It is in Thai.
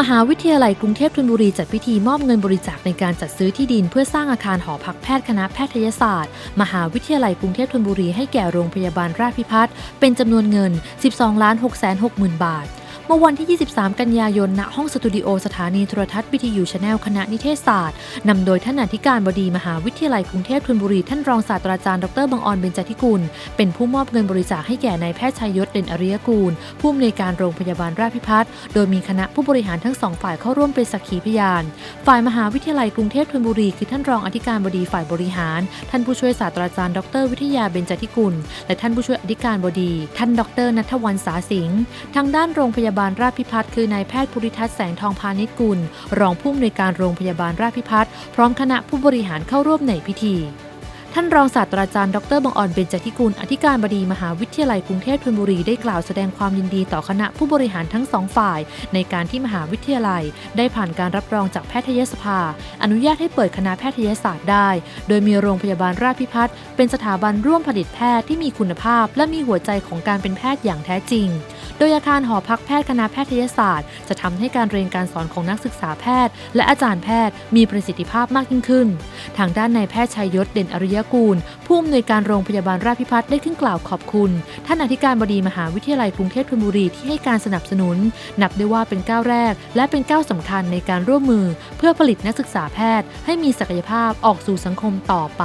มหาวิทยาลัยกรุงเทพธนบุรีจัดพิธีมอบเงินบริจาคในการจัดซื้อที่ดิน เพื่อสร้างอาคารหอพักแพทย์คณะแพทยศาสตร์ มหาวิทยาลัยกรุงเทพธนบุรีให้แก่โรงพยาบาลราชพิพัฒน์เป็นจำนวนเงิน 12,660,000 บาท เมื่อวันที่ 23 กันยายนณห้องสตูดิโอสถานีโทรทัศน์วิทยุชแนลคณะนิเทศศาสตร์นำโดยท่านอธิการบดีมหาวิทยาลัยกรุงเทพธนบุรี ท่านรองศาสตราจารย์ดรบังออนเบญจทิกุล เป็นผู้มอบเงินบริจาคให้แก่นายแพทย์ชัยยศเด่นอริยกูล ผู้อำนวยการโรงพยาบาลราชพิพัฒน์โดยมีคณะผู้บริหารทั้งสองฝ่ายเข้าร่วมเป็นสักขีพยาน ฝ่ายมหาวิทยาลัยกรุงเทพธนบุรีคือท่านรองอธิการบดีฝ่ายบริหาร ท่านผู้ช่วยศาสตราจารย์ดร วิทยาเบญจทิกุล และท่านผู้ช่วยอธิการบดี ท่านดรนัทวัลย์สาสิงห์ทางด้านโรงพยาบาลบาลราชพิพัฒน์คือนายแพทย์ภูริทัศน์แสงทองพาณิชกุล รองผู้อำนวยการโรงพยาบาลราชพิพัฒน์พร้อมคณะผู้บริหารเข้าร่วมในพิธีท่านรองศาสตราจารย์ดรบังออนเบญจทิกุล อธิการบดีมหาวิทยาลัยกรุงเทพธนบุรีได้กล่าวแสดงความยินดีต่อคณะผู้บริหารทั้งสองฝ่าย ในการที่มหาวิทยาลัย ได้ผ่านการรับรองจากแพทยสภา อนุญาตให้เปิดคณะแพทยศาสตร์ได้ โดยมีโรงพยาบาลราชพิพัฒน์เป็นสถาบันร่วมผลิตแพทย์ที่มีคุณภาพ และมีหัวใจของการเป็นแพทย์อย่างแท้จริง โดยอาคารหอพักแพทย์คณะแพทยศาสตร์ จะทำให้การเรียนการสอนของนักศึกษาแพทย์ และอาจารย์แพทย์มีประสิทธิภาพมากยิ่งขึ้น ทางด้านนายแพทย์ชัยยศเด่นอริยกูล ผู้อำนวยการโรงพยาบาลราชพิพัฒน์ได้ขึ้นกล่าวขอบคุณ ท่านอธิการบดีมหาวิทยาลัยกรุงเทพธนบุรีที่ให้การสนับสนุน นับได้ว่าเป็นก้าวแรก และเป็นก้าวสำคัญในการร่วมมือ เพื่อผลิตนักศึกษาแพทย์ ให้มีศักยภาพออกสู่สังคมต่อไป